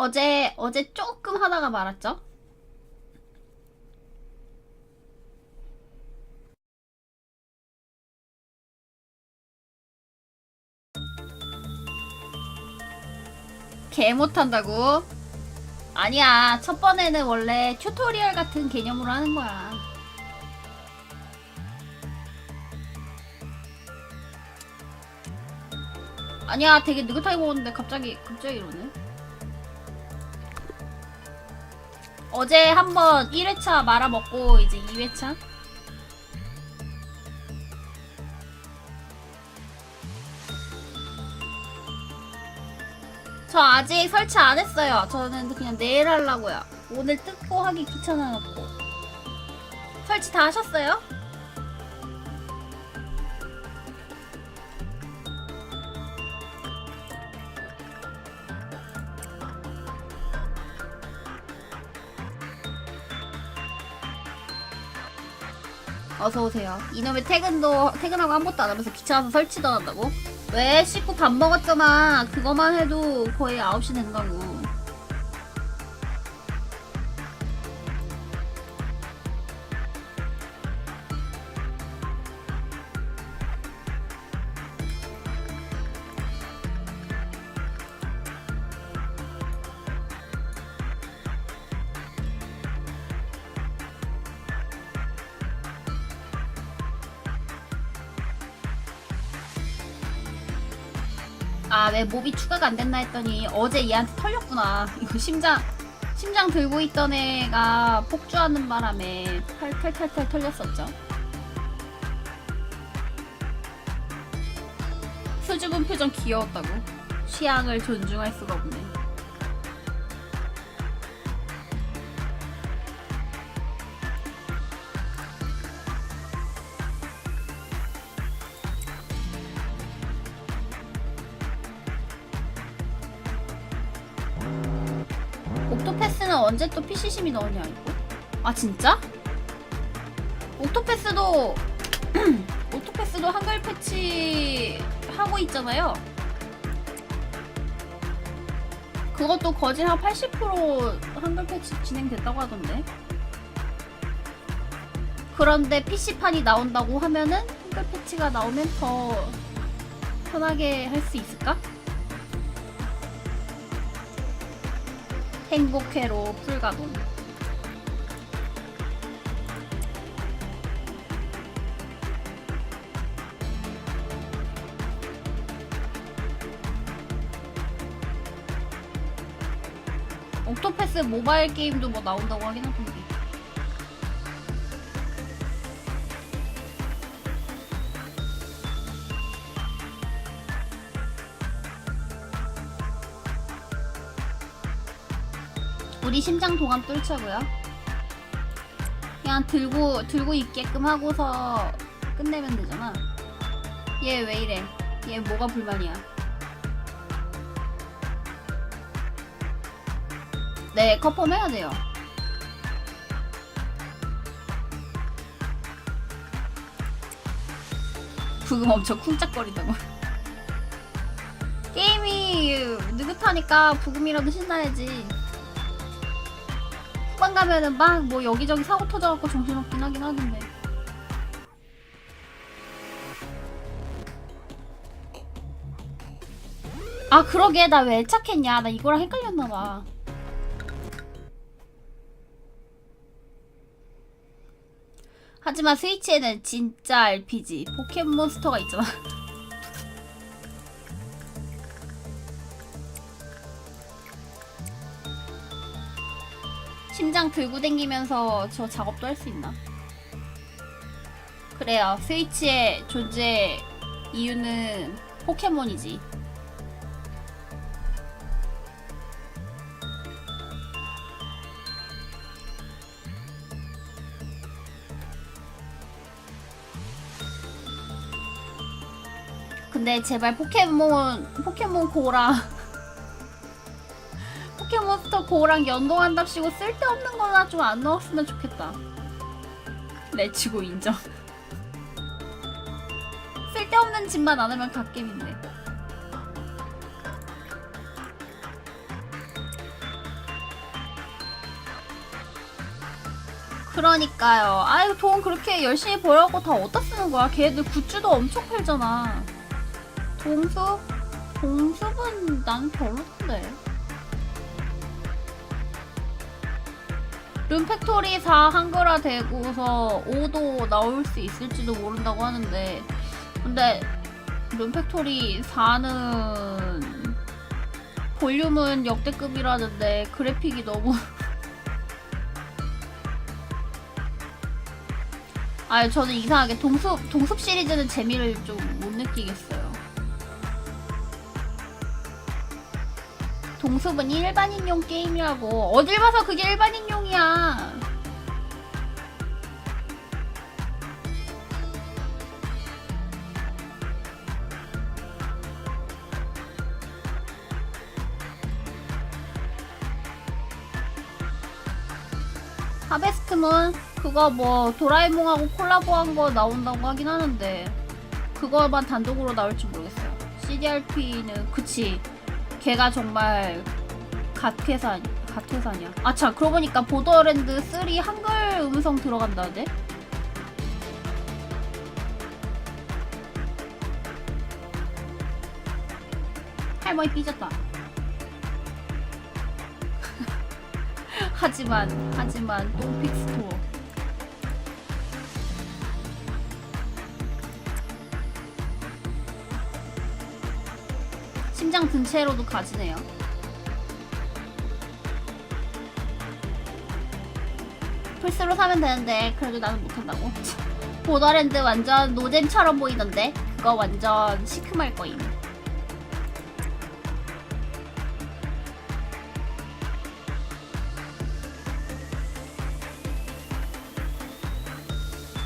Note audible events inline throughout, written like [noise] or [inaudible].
어제 어제 조금 하다가 말았죠? 개 못한다고? 아니야 첫 번에는 원래 튜토리얼 같은 개념으로 하는 거야 아니야 되게 느긋하게 먹었는데 갑자기 갑자기 이러네 어제 한번 1회차 말아먹고 이제 2회차? 저 아직 설치 안 했어요. 저는 그냥 내일 하려고요. 오늘 뜯고 하기 귀찮아갖고. 설치 다 하셨어요? 어서 오세요. 이놈의 퇴근도 퇴근하고 아무것도 안 하면서 귀찮아서 설치도 안 한다고? 왜 씻고 밥 먹었잖아. 그거만 해도 거의 9시 된다고. 왜 몹이 추가가 안 됐나 했더니 어제 얘한테 털렸구나. 이거 심장 심장 들고 있던 애가 폭주하는 바람에 탈탈탈탈 털렸었죠. 수줍은 표정 귀여웠다고. 취향을 존중할 수가 없네. 언제 또 PC심이 넣었냐 이거? 아 진짜? 옥토패스도 옥토패스도 [clears throat] 한글 패치 하고 있잖아요. 그것도 거진 한 80% 한글 패치 진행됐다고 하던데. 그런데 PC판이 나온다고 하면은 한글 패치가 나오면 더 편하게 할 수 있을까? 행복회로 풀가동. 옥토패스 모바일 게임도 뭐 나온다고 하긴 하던데. 심장 동안 뚫자고요. 그냥 들고 들고 있게끔 하고서 끝내면 되잖아. 얘 왜 이래? 얘 뭐가 불만이야? 네, 커펌 해야 돼요. 부금 엄청 쿵짝거리다고. [laughs] 게임이 느긋하니까 부금이라도 신나야지. 후반 가면은 막 뭐 여기저기 사고 터져갖고 정신없긴 하긴 하던데. 아 그러게. 나왜 애착했냐? 나 이거랑 헷갈렸나봐. 하지만 스위치에는 진짜 RPG 포켓몬스터가 있잖아 [laughs] 심장 들고 댕기면서 저 작업도 할 수 있나? 그래요. 스위치의 존재 이유는 포켓몬이지. 근데 제발 포켓몬 포켓몬 고랑 보호랑 연동한답시고 쓸데없는 거나 좀 안 넣었으면 좋겠다. 내치고 인정. 쓸데없는 짓만 안 하면 갓겜인데. 그러니까요. 아유 돈 그렇게 열심히 벌었고 다 어디다 쓰는 거야? 걔들 굿즈도 엄청 팔잖아. 동수? 동수분 난 별로던데. 룸팩토리 4 한글화 되고서 5도 나올 수 있을지도 모른다고 하는데 근데 룸팩토리 4는 볼륨은 역대급이라는데 그래픽이 너무 [laughs] 아 저는 이상하게 동숲 동숲 시리즈는 재미를 좀 못 느끼겠어요. 동숲은 일반인용 게임이라고 어딜 봐서 그게 일반인용이야. 하베스트문 그거 뭐 도라에몽하고 콜라보한 거 나온다고 하긴 하는데 그거만 단독으로 나올지 모르겠어요. CDRP는 그치 걔가 정말 갓회사 갓회사냐? 아참 그러고 보니까 보더랜드 3 한글 음성 들어간다는데? 할머니 삐졌다. [laughs] 하지만 하지만 똥픽 스토어 심장 든 채로도 가지네요. 플스로 사면 되는데 그래도 나는 못한다고. [laughs] 보더랜드 완전 노잼처럼 보이던데 그거 완전 시큼할 거임.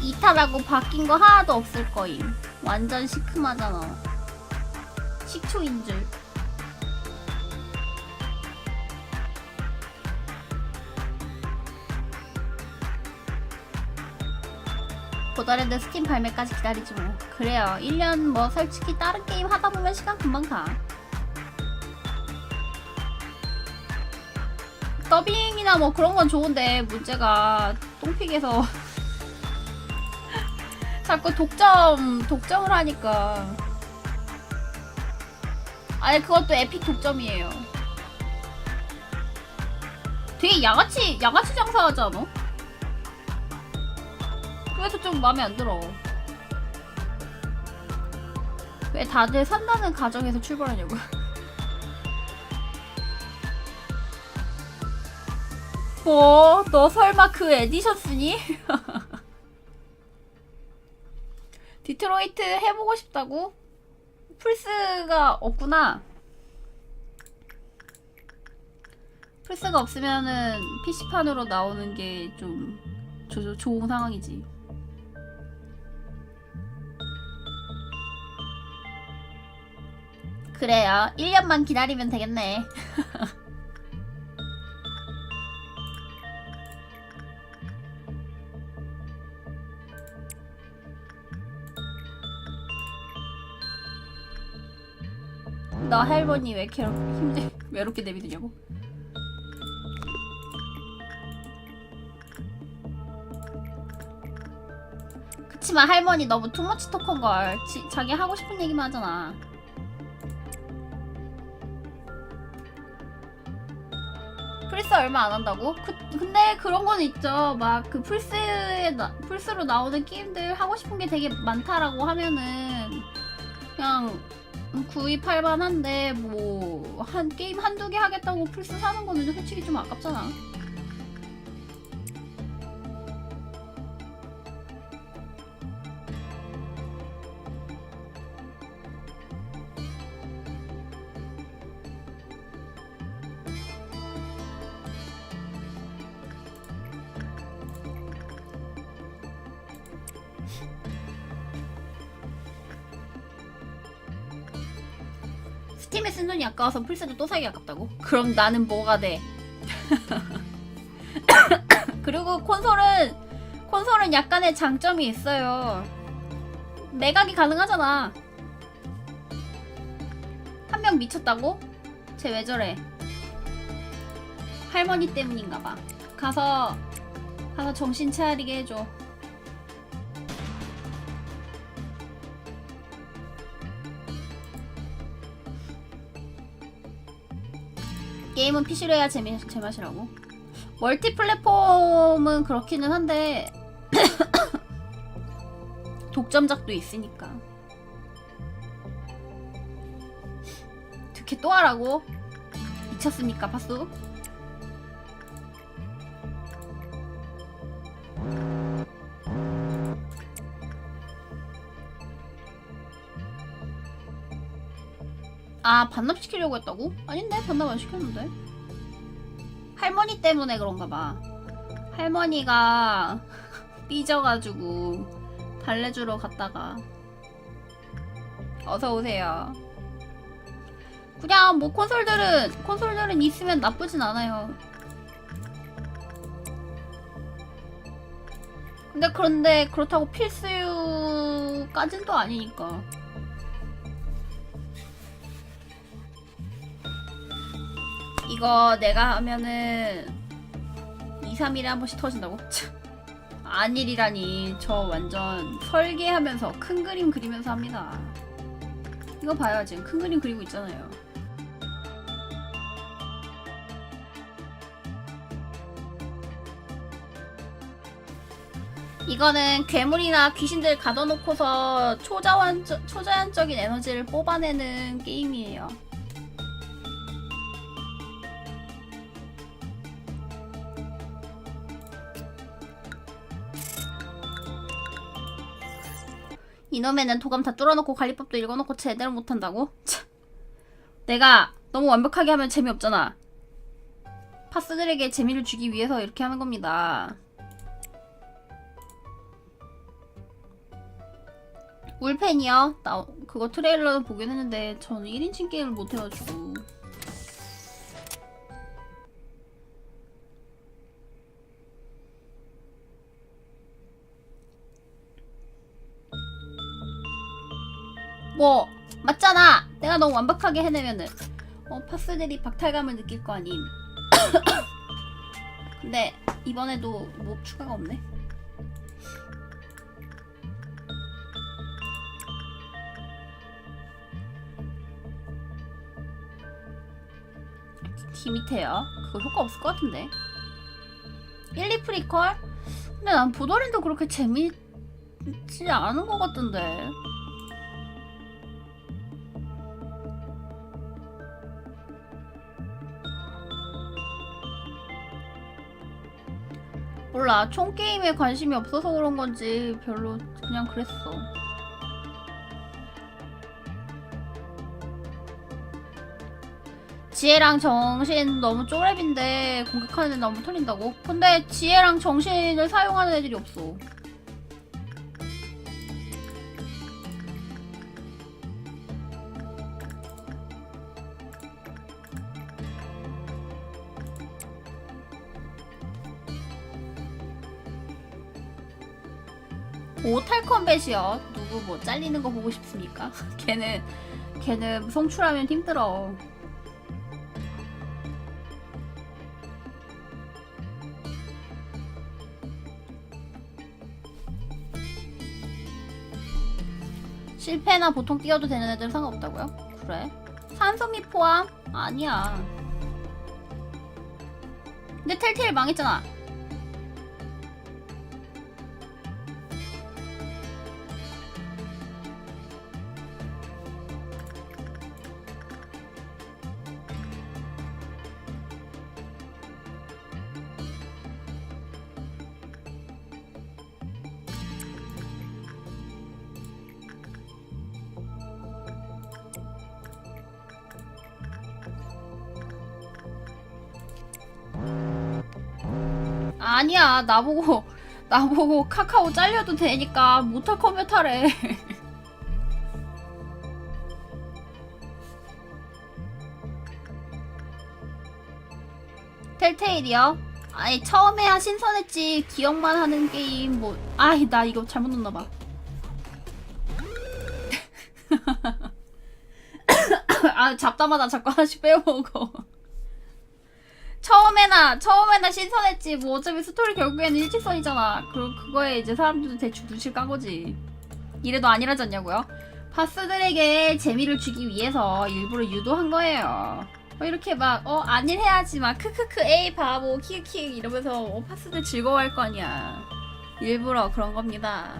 이탈하고 바뀐 거 하나도 없을 거임. 완전 시큼하잖아. 식초인 줄. 보더랜드 스팀 발매까지 기다리지 뭐. 그래요. 1년 뭐 솔직히 다른 게임 하다 보면 시간 금방 가. 더빙이나 뭐 그런 건 좋은데 문제가 똥픽에서 [laughs] 자꾸 독점 독점을 하니까 아니 그것도 에픽 독점이에요. 되게 양아치 양아치 장사하지 않아? 그래서 좀 마음에 안 들어. 왜 다들 산다는 가정에서 출발하냐고. [laughs] 뭐? 너 설마 그 에디션 쓰니? [laughs] 디트로이트 해보고 싶다고? 플스가 없구나. 플스가 없으면은 PC판으로 나오는 게 좀 좋은 상황이지. 그래요. 1년만 기다리면 되겠네. [laughs] 나 할머니 왜 이렇게 힘들 외롭게 내비두냐고? 그치만 할머니 너무 투머치 토커인 걸. 지- 자기 하고 싶은 얘기만 하잖아. 플스 얼마 안 한다고? 그, 근데 그런 건 있죠. 막 그 플스에 나, 플스로 나오는 게임들 하고 싶은 게 되게 많다라고 하면은 그냥 구입할 만한데 뭐 한 게임 한두 개 하겠다고 플스 사는 거는 솔직히 좀 아깝잖아. 아까워서 플스도 또 사기 아깝다고? 그럼 나는 뭐가 돼? [coughs] 그리고 콘솔은 콘솔은 약간의 장점이 있어요. 매각이 가능하잖아. 한 명 미쳤다고? 쟤 왜 저래? 할머니 때문인가 봐. 가서 가서 정신 차리게 해줘. 게임은 PC로 해야 재미, 제맛이라고. 멀티 플랫폼은 그렇기는 한데, [coughs] 독점작도 있으니까. 특히 또 하라고? 미쳤습니까, 파수? 아 반납시키려고 했다고? 아닌데 반납 안 시켰는데. 할머니 때문에 그런가 봐. 할머니가 [laughs] 삐져가지고 달래주러 갔다가 어서 오세요. 그냥 뭐 콘솔들은 콘솔들은 있으면 나쁘진 않아요. 근데 그런데 그렇다고 필수까진 또 아니니까 이거 내가 하면은 2, 3일에 한 번씩 터진다고? 참. 안일이라니 저 완전 설계하면서 큰 그림 그리면서 합니다 이거 봐요 지금 큰 그림 그리고 있잖아요 이거는 괴물이나 귀신들 가둬놓고서 초자원, 초자연적인 에너지를 뽑아내는 게임이에요 이놈에는 도감 다 뚫어놓고 관리법도 읽어놓고 제대로 못한다고? 참. 내가 너무 완벽하게 하면 재미없잖아. 파스들에게 재미를 주기 위해서 이렇게 하는 겁니다. 울펜이요? 나 그거 트레일러는 보긴 했는데 저는 1인칭 게임을 못해가지고 뭐 맞잖아. 내가 너무 완벽하게 해내면은. 어 파스들이 박탈감을 느낄 거 아님. [coughs] 근데 이번에도 뭐 추가가 없네? D 밑에요. 그거 효과 없을 것 같은데. 1, 2 프리퀄? 근데 난 보더랜드 그렇게 재밌지 않은 것 같던데 몰라 총 게임에 관심이 없어서 그런 건지 별로 그냥 그랬어. 지혜랑 정신 너무 쪼렙인데 공격하는 애 너무 털린다고? 근데 지혜랑 정신을 사용하는 애들이 없어. 컴뱃이요. 누구 뭐 잘리는 거 보고 싶습니까? [laughs] 걔는 걔는 성출하면 힘들어. 실패나 보통 뛰어도 되는 애들은 상관없다고요? 그래? 산소미 포함? 아니야. 근데 텔테일 망했잖아. 나보고 [laughs] 나보고 카카오 잘려도 되니까 컴뱃 하래. [laughs] 텔테일이요? 아니 처음에야 신선했지. 기억만 하는 게임 뭐 아이 나 이거 잘못 넣었나봐. [laughs] 아 잡다마다 자꾸 하나씩 빼먹어 처음에나 처음에나 신선했지. 뭐 어차피 스토리 결국에는 일직선이잖아. 그 그거에 이제 사람들도 대충 눈치를 깐 거지. 이래도 아니라지 않냐고요? 파스들에게 재미를 주기 위해서 일부러 유도한 거예요. 뭐 이렇게 막어 아닐 해야지 막 크크크 에이 바보 키키키 이러면서 어, 파스들 즐거워할 거 아니야. 일부러 그런 겁니다.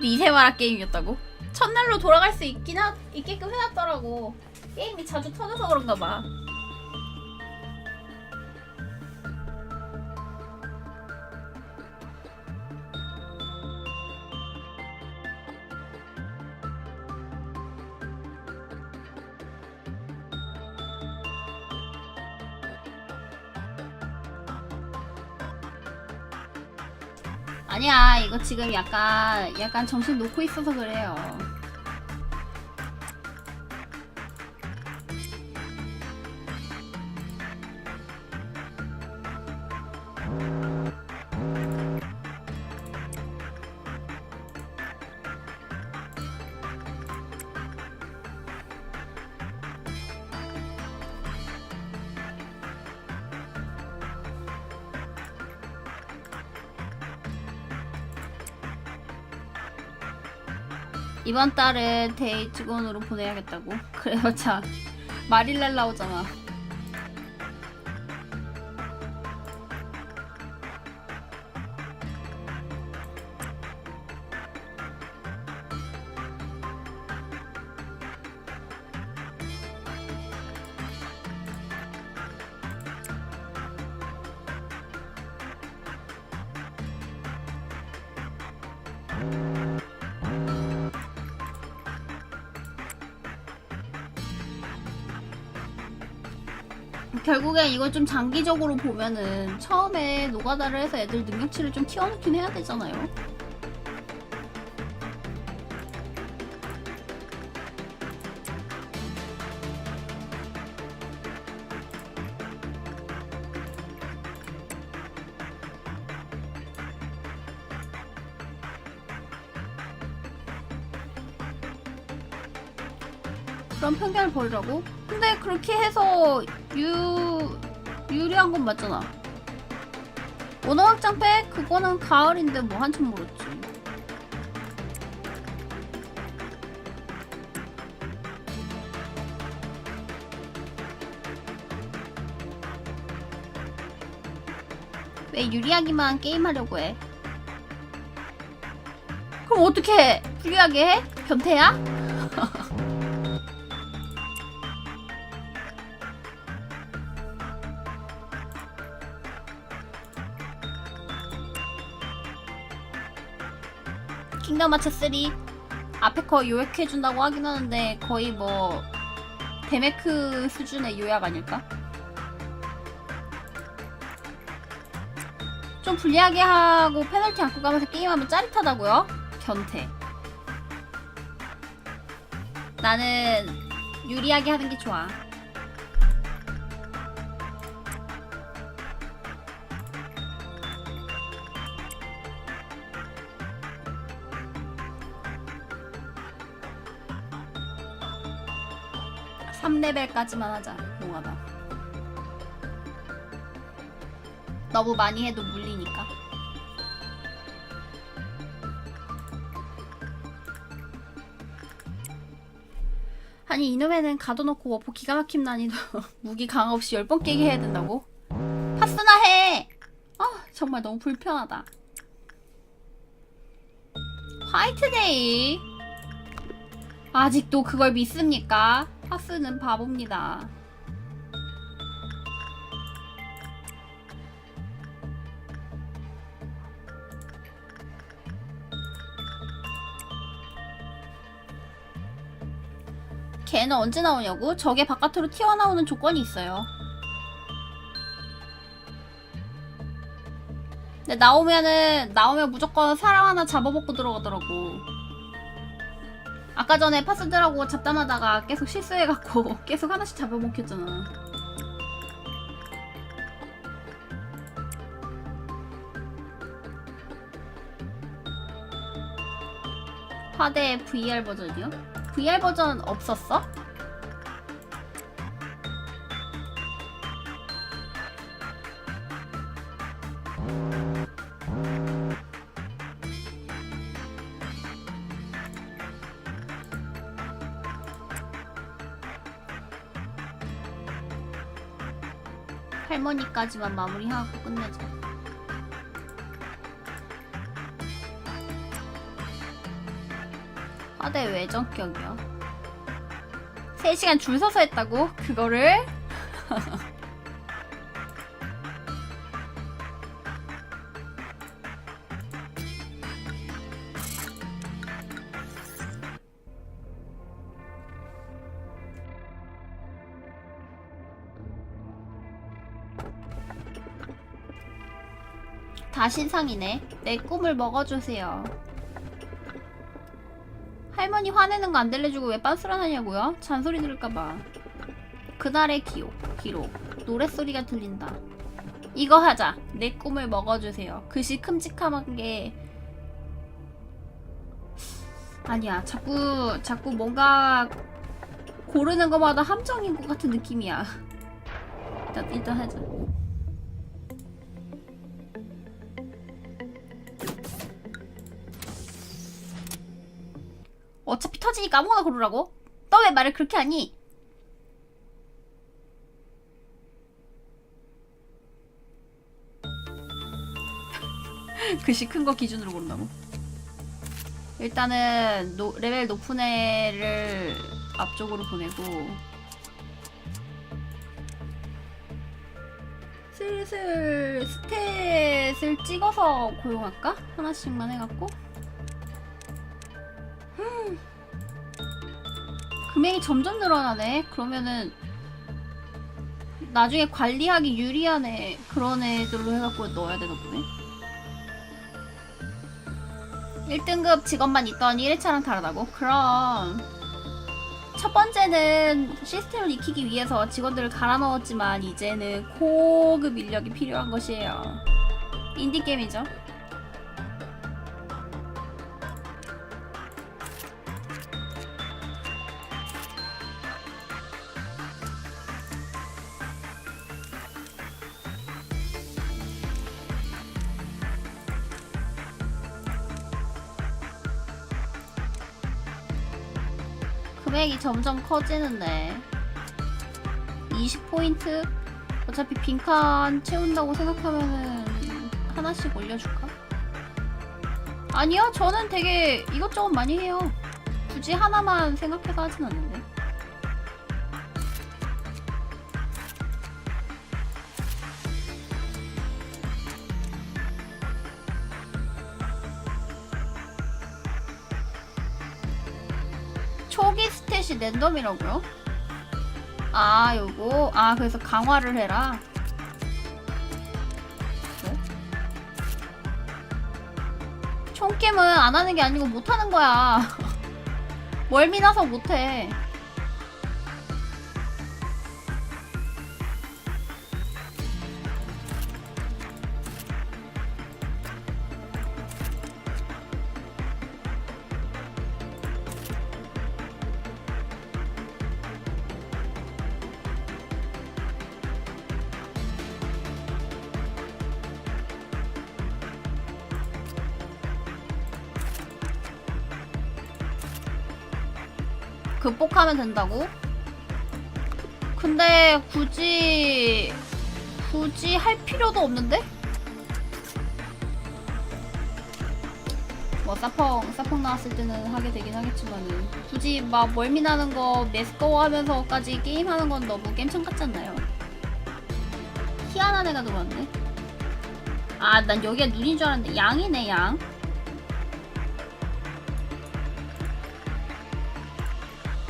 리세마라 게임이었다고? 첫날로 돌아갈 수 있긴 하, 있게끔 해놨더라고. 게임이 자주 터져서 그런가 봐. 아니야, 이거 지금 약간, 약간 정신 놓고 있어서 그래요. 이번 달은 데이 직원으로 보내야겠다고. [laughs] 그래봤자 마릴렐 나오잖아. 결국엔 이걸 좀 장기적으로 보면은 처음에 노가다를 해서 애들 능력치를 좀 키워놓긴 해야 되잖아요. 그런 편견을 버리라고? 근데 그렇게 해서 유 유리한 건 맞잖아. 원어 확장팩 그거는 가을인데 뭐 한참 멀었지. 왜 유리하기만 게임하려고 해? 그럼 어떻게 해? 불리하게 해? 변태야? [laughs] 킹덤 마차 3 앞에 거 요약해준다고 하긴 하는데 거의 뭐 데메크 수준의 요약 아닐까? 좀 불리하게 하고 페널티 안고 가면서 게임하면 짜릿하다고요? 변태 나는 유리하게 하는 게 좋아 삼레벨까지만 하자 용하다 너무 많이 해도 물리니까 아니 이놈에는 가둬놓고 워포 기가 막힘 난이도 [laughs] 무기 강화 없이 10번 깨게 해야 된다고? 파스나 해! 아 정말 너무 불편하다 화이트데이 아직도 그걸 믿습니까? 파스는 바보입니다. 걔는 언제 나오냐고? 저게 바깥으로 튀어나오는 조건이 있어요. 근데 나오면은 나오면 무조건 사람 하나 잡아먹고 들어가더라고. 아까 전에 파스들하고 잡담하다가 계속 실수해갖고 [laughs] 계속 하나씩 잡아먹혔잖아. 화대 VR 버전이요? VR 버전 없었어? 할머니까지만 마무리하고 끝내자. 화대 외전격이요. 3시간 줄 서서 했다고? 그거를? [laughs] 다 신상이네. 내 꿈을 먹어주세요. 할머니 화내는 거 안 들려주고 왜 빤스런 하냐고요? 잔소리 들을까봐. 그날의 기록, 기록. 노랫소리가 들린다. 이거 하자. 내 꿈을 먹어주세요. 글씨 큼직한 게. 아니야. 자꾸, 자꾸 뭔가 고르는 것마다 함정인 것 같은 느낌이야. [laughs] 일단, 일단 하자. 어차피 터지니까 아무거나 고르라고? 너 왜 말을 그렇게 하니? [laughs] 글씨 큰 거 기준으로 고른다고? 일단은 노- 레벨 높은 애를 앞쪽으로 보내고 슬슬 스탯을 찍어서 고용할까? 하나씩만 해갖고 금액이 점점 늘어나네. 그러면은 나중에 관리하기 유리한 애 그런 애들로 해갖고 넣어야 되나 보네. 1등급 직원만 있던 1회차랑 다르다고? 그럼 첫 번째는 시스템을 익히기 위해서 직원들을 갈아 넣었지만 이제는 고급 인력이 필요한 것이에요. 인디게임이죠. 금액이 점점 커지는데 20포인트? 어차피 빈칸 채운다고 생각하면은 하나씩 올려줄까? 아니요 저는 되게 이것저것 많이 해요 굳이 하나만 생각해서 하진 않는데 랜덤이라고요? 아 요거 아 그래서 강화를 해라 네? 총게임은 안 하는 게 아니고 못 하는 거야 [laughs] 멀미나서 못해 하면 된다고? 근데 굳이 굳이 할 필요도 없는데? 뭐 사펑 사펑 나왔을 때는 하게 되긴 하겠지만은 굳이 막 멀미나는 거 메스꺼워 하면서까지 게임하는 건 너무 겜청 같지 않나요? 희한한 애가 들어왔네 아 난 여기가 눈인 줄 알았는데 양이네 양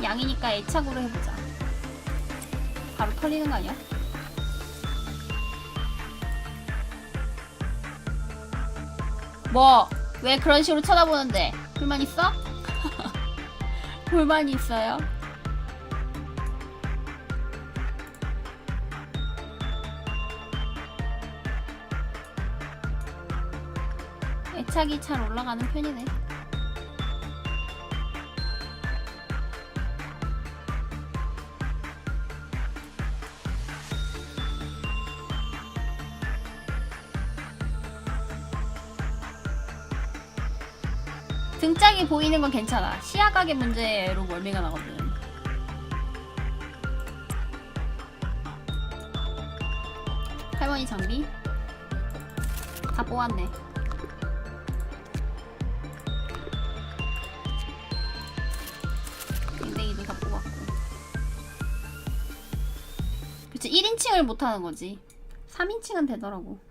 양이니까 애착으로 해보자. 바로 털리는 거 아니야? 뭐? 왜 그런 식으로 쳐다보는데? 불만 있어? [laughs] 불만이 있어요? 애착이 잘 올라가는 편이네. 등짝이 보이는 건 괜찮아. 시야각의 문제로 멀미가 나거든. 할머니 장비 다 뽑았네. 댕댕이도 다 뽑았고. 그치 1인칭을 못하는 거지. 3인칭은 되더라고.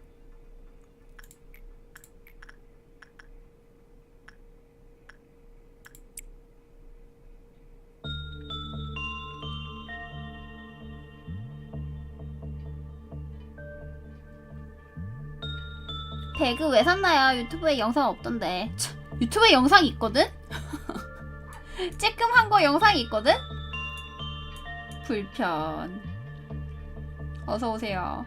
배그 왜 샀나요? 유튜브에 영상 없던데. 참, 유튜브에 영상이 있거든? [laughs] 쬐끔한 거 영상이 있거든? 불편. 어서 오세요.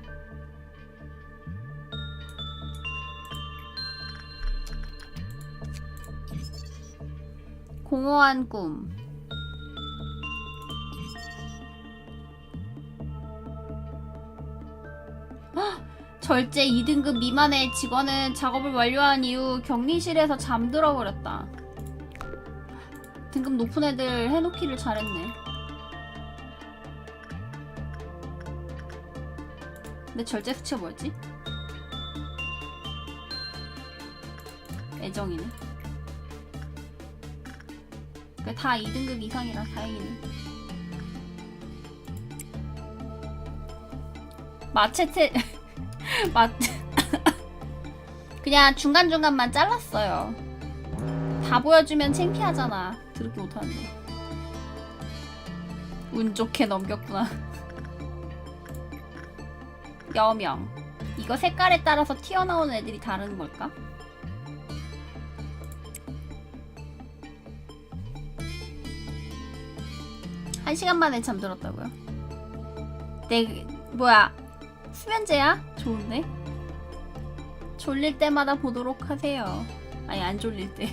공허한 꿈. 절제 2등급 미만의 직원은 작업을 완료한 이후 격리실에서 잠들어 버렸다. 등급 높은 애들 해놓기를 잘했네. 근데 절제 수치가 뭐였지? 애정이네. 그다 2등급 이상이라 다행이네. 마체테 맞 그냥 중간중간만 잘랐어요. 다 보여주면 창피하잖아. 드럽게 못하는데. 운 좋게 넘겼구나. 여명. 이거 색깔에 따라서 튀어나오는 애들이 다른 걸까? 한 시간 만에 잠들었다고요? 내 뭐야 수면제야? 좋은데? 졸릴 때마다 보도록 하세요. 아니 안 졸릴 때.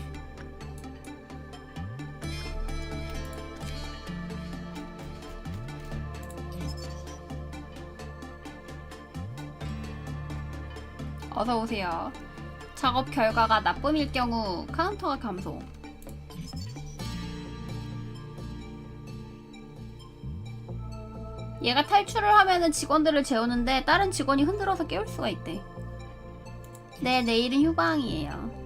어서 오세요. 작업 결과가 나쁨일 경우 카운터가 감소. 얘가 탈출을 하면은 직원들을 재우는데 다른 직원이 흔들어서 깨울 수가 있대. 네, 내일은 휴방이에요.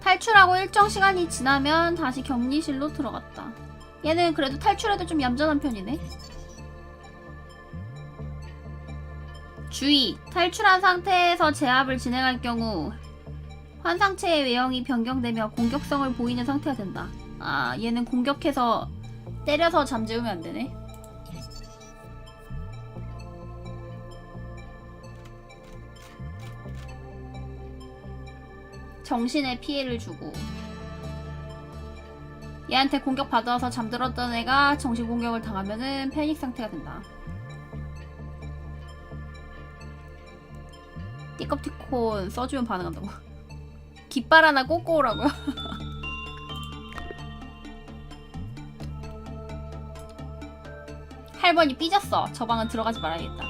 탈출하고 일정 시간이 지나면 다시 격리실로 들어갔다. 얘는 그래도 탈출해도 좀 얌전한 편이네. 주의! 탈출한 상태에서 제압을 진행할 경우 환상체의 외형이 변경되며 공격성을 보이는 상태가 된다. 아, 얘는 공격해서 때려서 잠재우면 안 되네. 정신에 피해를 주고 얘한테 공격 받아서 잠들었던 애가 정신 공격을 당하면은 패닉 상태가 된다. 띠껍티콘 써주면 반응한다고. [laughs] 깃발 하나 꽂고 오라고요? [laughs] 할머니 삐졌어. 저 방은 들어가지 말아야겠다.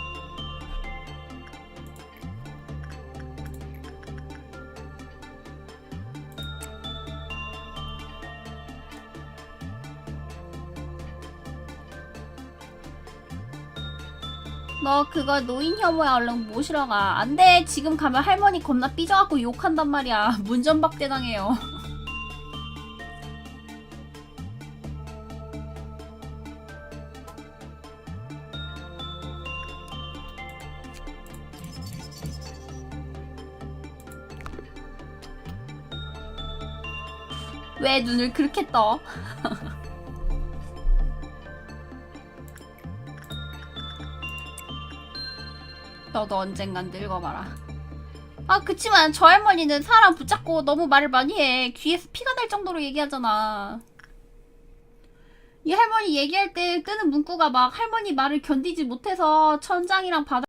너 그거 노인 혐오야 얼른 모시러 가. 안 돼. 지금 가면 할머니 겁나 삐져갖고 욕한단 말이야. [laughs] 문전박대 당해요. 왜 눈을 그렇게 떠? [laughs] 너도 언젠간 늙어봐라. 아, 그치만 저 할머니는 사람 붙잡고 너무 말을 많이 해. 귀에서 피가 날 정도로 얘기하잖아. 이 할머니 얘기할 때 뜨는 문구가 막 할머니 말을 견디지 못해서 천장이랑 바닥